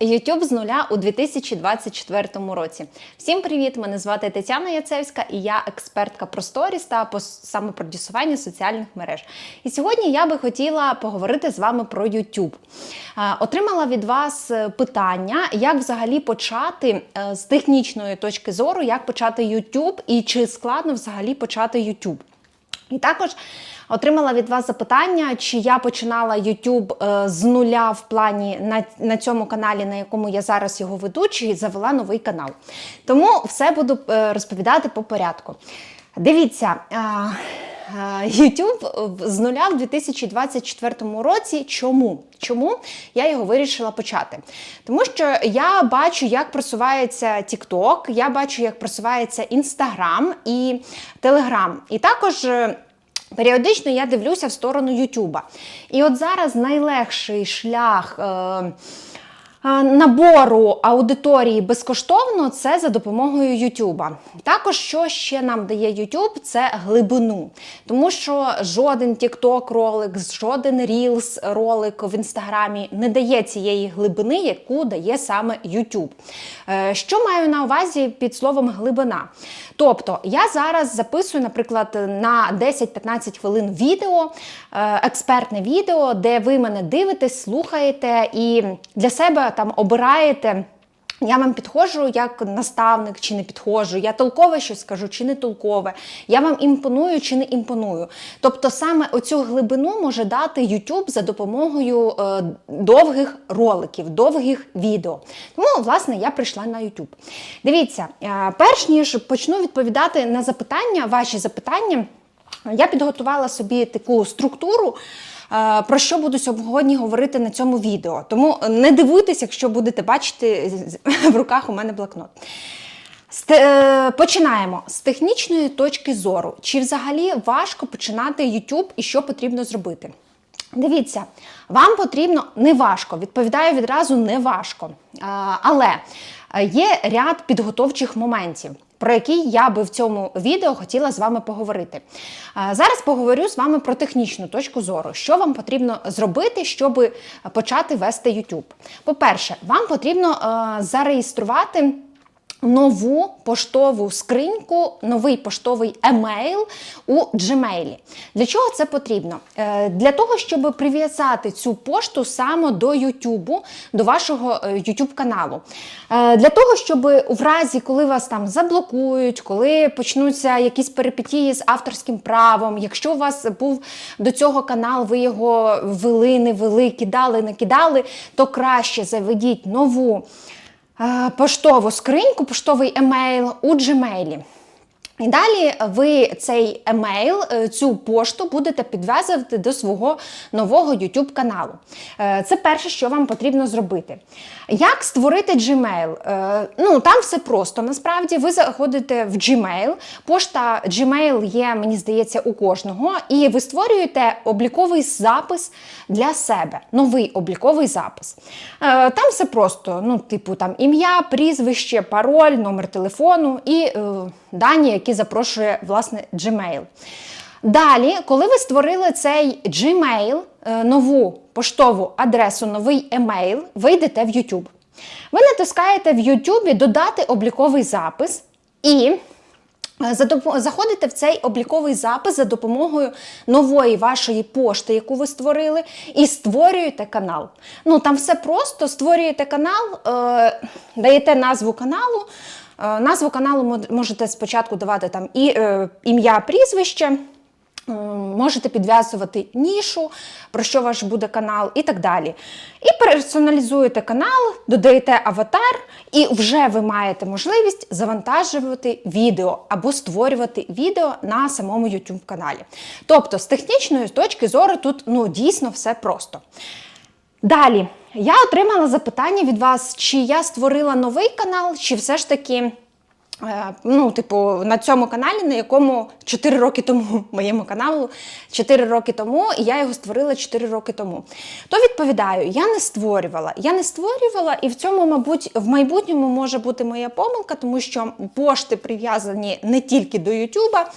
YouTube з нуля у 2024 році. Всім привіт! Мене звати Тетяна Яцевська і я експертка про сторіс та по самопродюсування соціальних мереж. І сьогодні я би хотіла поговорити з вами про YouTube. Отримала від вас е, питання, як взагалі почати е, з технічної точки зору, як почати YouTube і чи складно взагалі почати YouTube. І також отримала від вас запитання, чи я починала YouTube е, з нуля в плані на, на цьому каналі, на якому я зараз його веду, чи завела новий канал. Тому все буду е, розповідати по порядку. Дивіться. е, YouTube з нуля в 2024 році. Чому? Чому я його вирішила почати? Тому що я бачу, як просувається TikTok, я бачу, як просувається Instagram і Telegram. І також. Періодично я дивлюся в сторону Ютуба. І от зараз найлегший шлях. Е, Набору аудиторії безкоштовно це за допомогою Ютуба. Також, що ще нам дає Ютуб, це глибину. Тому що жоден TikTok ролик, жоден Reels ролик в інстаграмі не дає цієї глибини, яку дає саме Ютуб. Е, Що маю на увазі під словом глибина? Тобто, я зараз записую, наприклад, на 10-15 хвилин відео, е, експертне відео, де ви мене дивитесь, слухаєте і для себе там обираєте. Я вам підходжу як наставник чи не підходжу, я толкове щось скажу чи не толкове, я вам імпоную чи не імпоную. Тобто саме оцю глибину може дати YouTube за допомогою е, довгих роликів, довгих відео. Тому, власне, я прийшла на YouTube. Дивіться, е, перш ніж почну відповідати на запитання, ваші запитання, я підготувала собі таку структуру. Е, Про що буду сьогодні говорити на цьому відео. Тому не дивуйтесь, якщо будете бачити в руках у мене блокнот. Е, Починаємо з технічної точки зору. Чи взагалі важко починати YouTube і що потрібно зробити? Дивіться, вам потрібно не важко, відповідаю відразу не важко. Але е, є ряд підготовчих моментів. Про який я би в цьому відео хотіла з вами поговорити. Зараз поговорю з вами про технічну точку зору, що вам потрібно зробити, щоб почати вести YouTube. По-перше, вам потрібно е, зареєструвати нову поштову скриньку, новий поштовий емейл у Gmail. Для чого це потрібно? Е, Для того, щоб прив'язати цю пошту саме до YouTube, до вашого е, YouTube каналу. Е, Для того, щоб в разі, коли вас там заблокують, коли почнуться якісь перипетії з авторським правом, якщо у вас був до цього канал, ви його вели, не вели, кидали, не кидали, то краще заведіть нову е, поштову скриньку, поштовий емейл у Gmail. І далі ви цей емейл, е, цю пошту будете підв'язувати до свого нового YouTube каналу. Е, Це перше, що вам потрібно зробити. Як створити Gmail? Е, Ну, там все просто. Насправді ви заходите в Gmail. Пошта Gmail є, мені здається, у кожного, і ви створюєте обліковий запис для себе, новий обліковий запис. Там все просто, ну, типу, там ім'я, прізвище, пароль, номер телефону і дані, які запрошує власне Gmail. Далі, коли ви створили цей Gmail, е, нову поштову адресу, новий емейл, ви йдете в YouTube. Ви натискаєте в YouTube додати обліковий запис і е, заходите в цей обліковий запис за допомогою нової вашої пошти, яку ви створили, і створюєте канал. Ну там все просто створюєте канал, е, даєте назву каналу. Е, Назву каналу можете спочатку давати там і е, ім'я, прізвище. Можете підв'язувати нішу, про що ваш буде канал, і так далі. І персоналізуєте канал, додаєте аватар, і вже ви маєте можливість завантажувати відео або створювати відео на самому YouTube каналі. Тобто, з технічної точки зору, тут ну, дійсно все просто. Далі, я отримала запитання від вас, чи я створила новий канал, чи все ж таки. Е, Ну, типу, на цьому каналі, на якому 4 роки тому, моєму каналу, 4 роки тому, і я його створила 4 роки тому. То відповідаю, я не створювала. Я не створювала, і в цьому, мабуть, в майбутньому може бути моя помилка, тому що пошти прив'язані не тільки до Ютуба,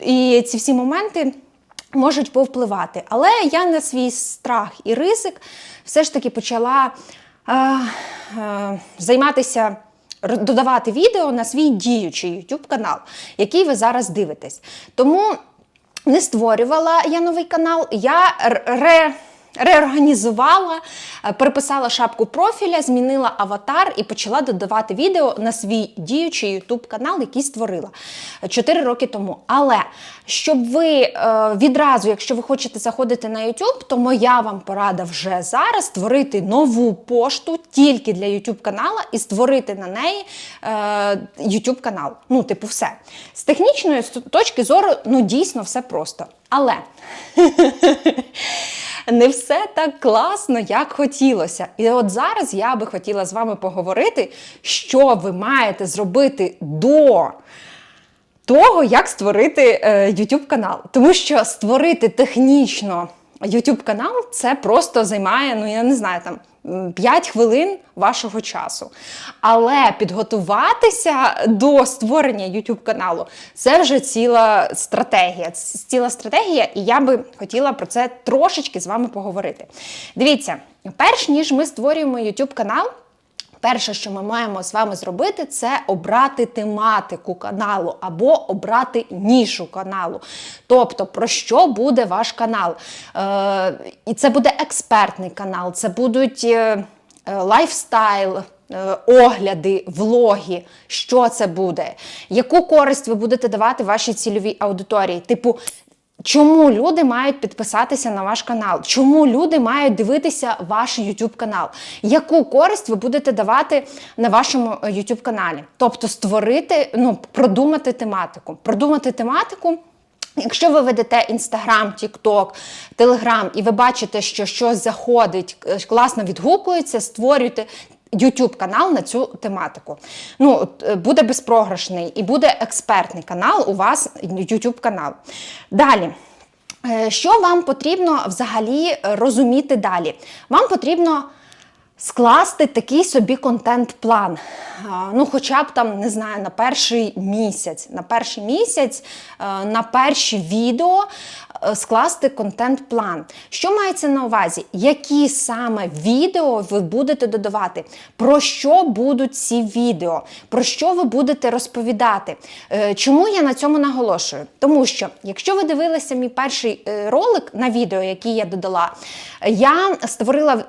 і ці всі моменти можуть повпливати. Але я на свій страх і ризик все ж таки почала е, е, займатися. Додавати відео на свій діючий YouTube канал, який ви зараз дивитесь. Тому не створювала я новий канал, я ре, реорганізувала, е, переписала шапку профіля, змінила аватар і почала додавати відео на свій діючий YouTube канал, який створила 4 роки тому. Але щоб ви е, відразу, якщо ви хочете заходити на YouTube, то моя вам порада вже зараз створити нову пошту тільки для YouTube канала і створити на неї е, YouTube канал. Ну, типу, все. З технічної точки зору, ну дійсно все просто. Але не все так класно, як хотілося. І от зараз я би хотіла з вами поговорити, що ви маєте зробити до того, як створити е, YouTube канал. Тому що створити технічно YouTube канал це просто займає, ну я не знаю, там. 5 хвилин вашого часу. Але підготуватися до створення YouTube каналу це вже ціла стратегія. Ціла стратегія, і я би хотіла про це трошечки з вами поговорити. Дивіться, перш ніж ми створюємо YouTube канал, Перше, що ми маємо з вами зробити, це обрати тематику каналу або обрати нішу каналу. Тобто, про що буде ваш канал? Е, і це буде експертний канал, це будуть е, е, лайфстайл. е, Огляди, влоги, що це буде, яку користь ви будете давати вашій цільовій аудиторії? Типу, Чому люди мають підписатися на ваш канал? Чому люди мають дивитися ваш YouTube канал? Яку користь ви будете давати на вашому е, YouTube каналі? Тобто створити, ну, продумати тематику. Продумати тематику. Якщо ви ведете Інстаграм, Тікток, Телеграм, і ви бачите, що щось заходить, е, класно відгукується, створюйте YouTube канал на цю тематику. Ну, е, буде безпрограшний і буде експертний канал у вас YouTube канал. Далі. Е, Що вам потрібно взагалі е, розуміти далі? Вам потрібно скласти такий собі контент-план. Ну, хоча б там, не знаю, на перший місяць. На перший місяць, е, на перші відео е, скласти контент-план. Що мається на увазі? Які саме відео ви будете додавати? Про що будуть ці відео? Про що ви будете розповідати? Е, Чому я на цьому наголошую? Тому що, якщо ви дивилися мій перший е, ролик на відео, який я додала, я створила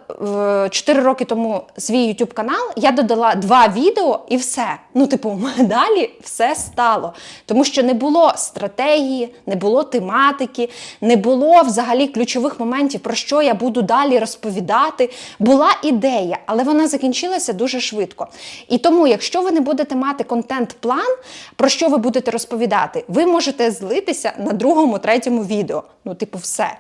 е, 4 роки тому свій YouTube канал, я додала два відео і все. Ну, типу, далі все стало. Тому що не було стратегії, не було тематики, не було взагалі ключових моментів, про що я буду далі розповідати. Була ідея, але вона закінчилася дуже швидко. І тому, якщо ви не будете мати контент-план, про що ви будете розповідати, ви можете злитися на другому, третьому відео. Ну, типу, все.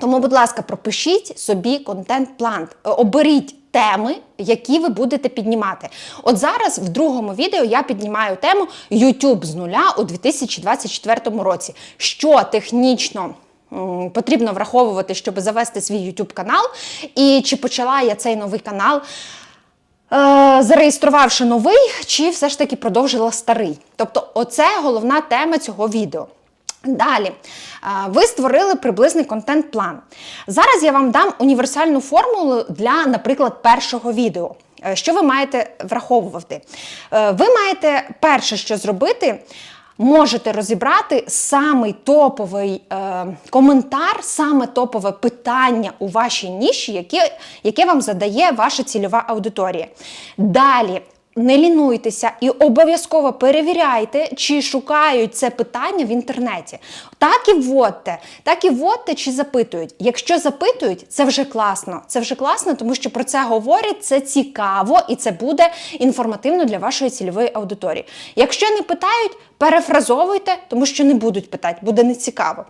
Тому, будь ласка, пропишіть собі контент-план, Е, оберіть теми, які ви будете піднімати. От зараз в другому відео я піднімаю тему YouTube з нуля у 2024 році. Що технічно потрібно враховувати, щоб завести свій YouTube канал, і чи почала я цей новий канал. Е, Зареєструвавши новий, чи все ж таки продовжила старий. Тобто, оце головна тема цього відео. Далі, ви створили приблизний контент-план. Зараз я вам дам універсальну формулу для, наприклад, першого відео. Е, Що ви маєте враховувати? Е, Ви маєте перше, що зробити, можете розібрати самий топовий е, коментар, саме топове питання у вашій ніші, яке, яке вам задає ваша цільова аудиторія. Далі. Не лінуйтеся і обов'язково перевіряйте, чи шукають це питання в інтернеті. Так і вводьте, так і вводьте, чи запитують. Якщо запитують, це вже класно. Це вже класно, тому що про це говорять, це цікаво і це буде інформативно для вашої цільової аудиторії. Якщо не питають, перефразовуйте, тому що не будуть питати, буде нецікаво.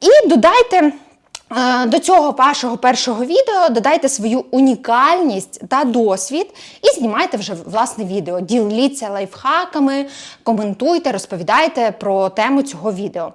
І додайте. Е, До цього вашого першого відео додайте свою унікальність та досвід і знімайте вже власне відео. Діліться лайфхаками, коментуйте, розповідайте про тему цього відео.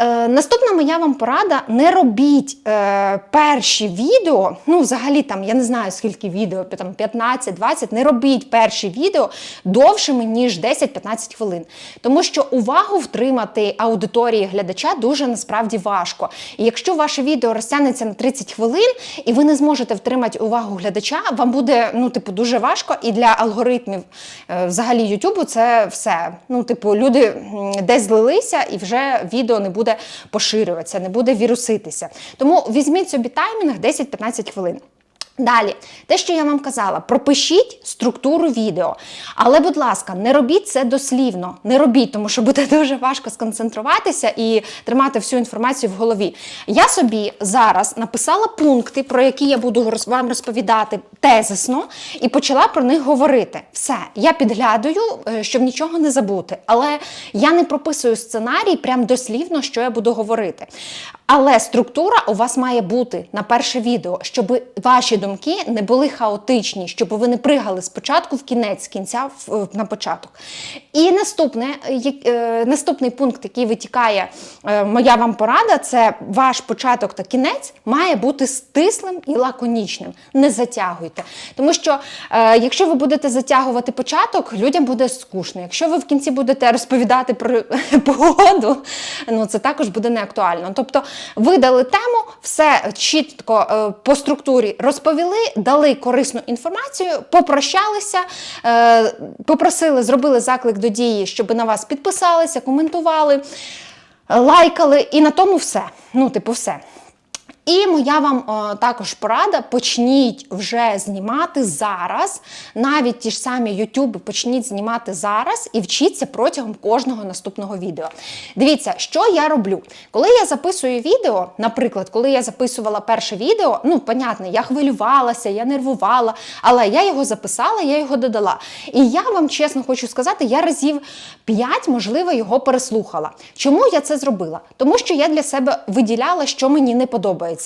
Е, наступна моя вам порада: не робіть е, перші відео. Ну, взагалі, там я не знаю скільки відео, там 15-20, не робіть перші відео довшими, ніж 10-15 хвилин. Тому що увагу втримати аудиторії глядача дуже насправді важко. І якщо ваше відео розтягнеться на 30 хвилин, і ви не зможете втримати увагу глядача, вам буде ну, типу, дуже важко. І для алгоритмів е, взагалі Ютубу це все. Ну, типу, люди десь злилися, і вже відео не буде поширюватися, не буде віруситися. Тому візьміть собі таймінг 10-15 хвилин. Далі, те, що я вам казала, пропишіть структуру відео. Але, будь ласка, не робіть це дослівно. Не робіть, тому що буде дуже важко сконцентруватися і тримати всю інформацію в голові. Я собі зараз написала пункти, про які я буду вам розповідати тезисно, і почала про них говорити. Все, я підглядаю, е, щоб нічого не забути. Але я не прописую сценарій прям дослівно, що я буду говорити. Але структура у вас має бути на перше відео, щоб ваші думки не були хаотичні, щоб ви не пригали спочатку в кінець, з кінця в- на початок. І наступне, е, як- е, наступний пункт, який витікає, е, моя вам порада, це ваш початок та кінець має бути стислим і лаконічним. Не затягуйте. Тому що е, якщо ви будете затягувати початок, людям буде скучно. Якщо ви в кінці будете розповідати про погоду, ну це також буде неактуально. Тобто ви дали тему, все чітко е, по структурі розповіли, дали корисну інформацію, попрощалися, е, попросили, зробили заклик до дії, щоб на вас підписалися, коментували, лайкали, і на тому все. Ну, типу, все. І моя вам о, також порада: почніть вже знімати зараз. Навіть ті ж самі YouTube почніть знімати зараз і вчіться протягом кожного наступного відео. Дивіться, що я роблю. Коли я записую відео, наприклад, коли я записувала перше відео, ну, понятно, я хвилювалася, я нервувала, але я його записала, я його додала. І я вам чесно хочу сказати, я разів 5, можливо, його переслухала. Чому я це зробила? Тому що я для себе виділяла, що мені не подобається.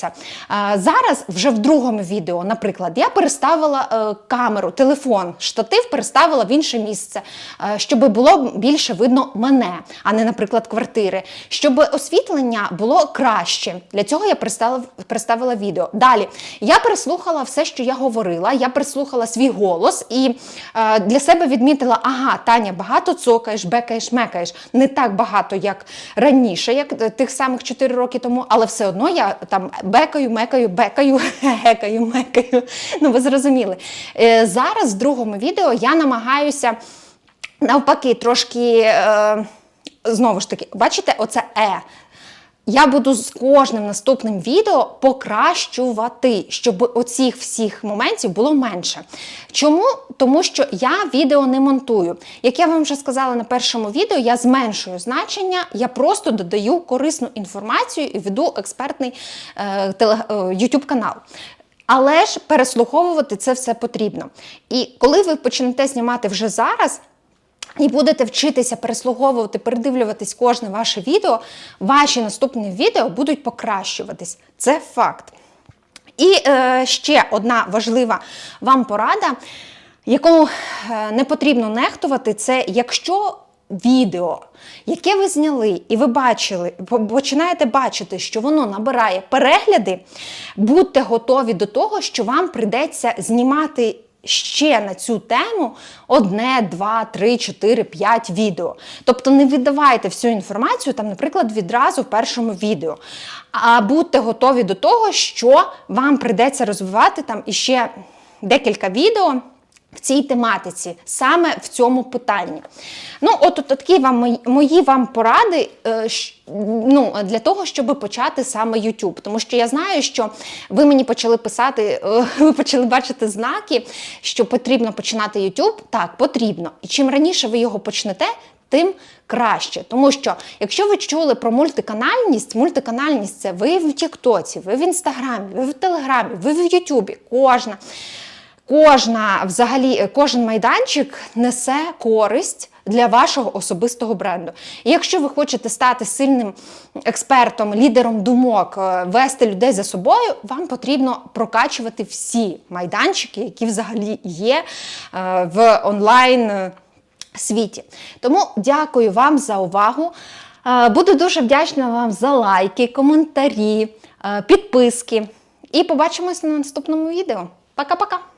А, Зараз, вже в другому відео, наприклад, я переставила е, камеру, телефон, штатив переставила в інше місце, е, щоб було більше видно мене, а не, наприклад, квартири. Щоб освітлення було краще. Для цього я переставила, відео. Далі я переслухала все, що я говорила, я переслухала свій голос і е, для себе відмітила: ага, Таня, багато цокаєш, бекаєш, мекаєш. Не так багато, як раніше, як тих самих 4 роки тому, але все одно я там бекаю, мекаю, бекаю, гекаю, мекаю. Ну, ви зрозуміли. Е, зараз в другому відео я намагаюся навпаки трошки. Е, Знову ж таки, бачите, оце е. Я буду з кожним наступним відео покращувати, щоб оцих всіх моментів було менше. Чому? Тому що я відео не монтую. Як я вам вже сказала на першому відео, я зменшую значення, я просто додаю корисну інформацію і веду експертний е, теле, е, YouTube канал. Але ж переслуховувати це все потрібно. І коли ви почнете знімати вже зараз. І будете вчитися переслуговувати, передивлюватись кожне ваше відео, ваші наступні відео будуть покращуватись. Це факт. І е, ще одна важлива вам порада, яку е, не потрібно нехтувати, це якщо відео, яке ви зняли, і ви бачили, починаєте бачити, що воно набирає перегляди, будьте готові до того, що вам прийдеться знімати ще на цю тему одне, два, три, чотири, п'ять відео. Тобто не віддавайте всю інформацію, там, наприклад, відразу в першому відео. А будьте готові до того, що вам прийдеться розвивати там іще декілька відео. В цій тематиці, саме в цьому питанні. Ну, от, от такі вам мої, мої вам поради е, щ- ну, для того, щоб почати саме YouTube. Тому що я знаю, що ви мені почали писати, е, ви почали бачити знаки, що потрібно починати YouTube. Так, потрібно. І чим раніше ви його почнете, тим краще. Тому що, якщо ви чули про мультиканальність, мультиканальність це ви в Тіктоці, ви в Інстаграмі, ви в Телеграмі, ви в Ютубі, кожна. Кожна, взагалі, кожен майданчик несе користь для вашого особистого бренду. І якщо ви хочете стати сильним експертом, лідером думок, е, вести людей за собою, вам потрібно прокачувати всі майданчики, які взагалі є е, в онлайн е, світі. Тому дякую вам за увагу. Е, Буду дуже вдячна вам за лайки, коментарі, е, підписки. І побачимось на наступному відео. Пока-пока!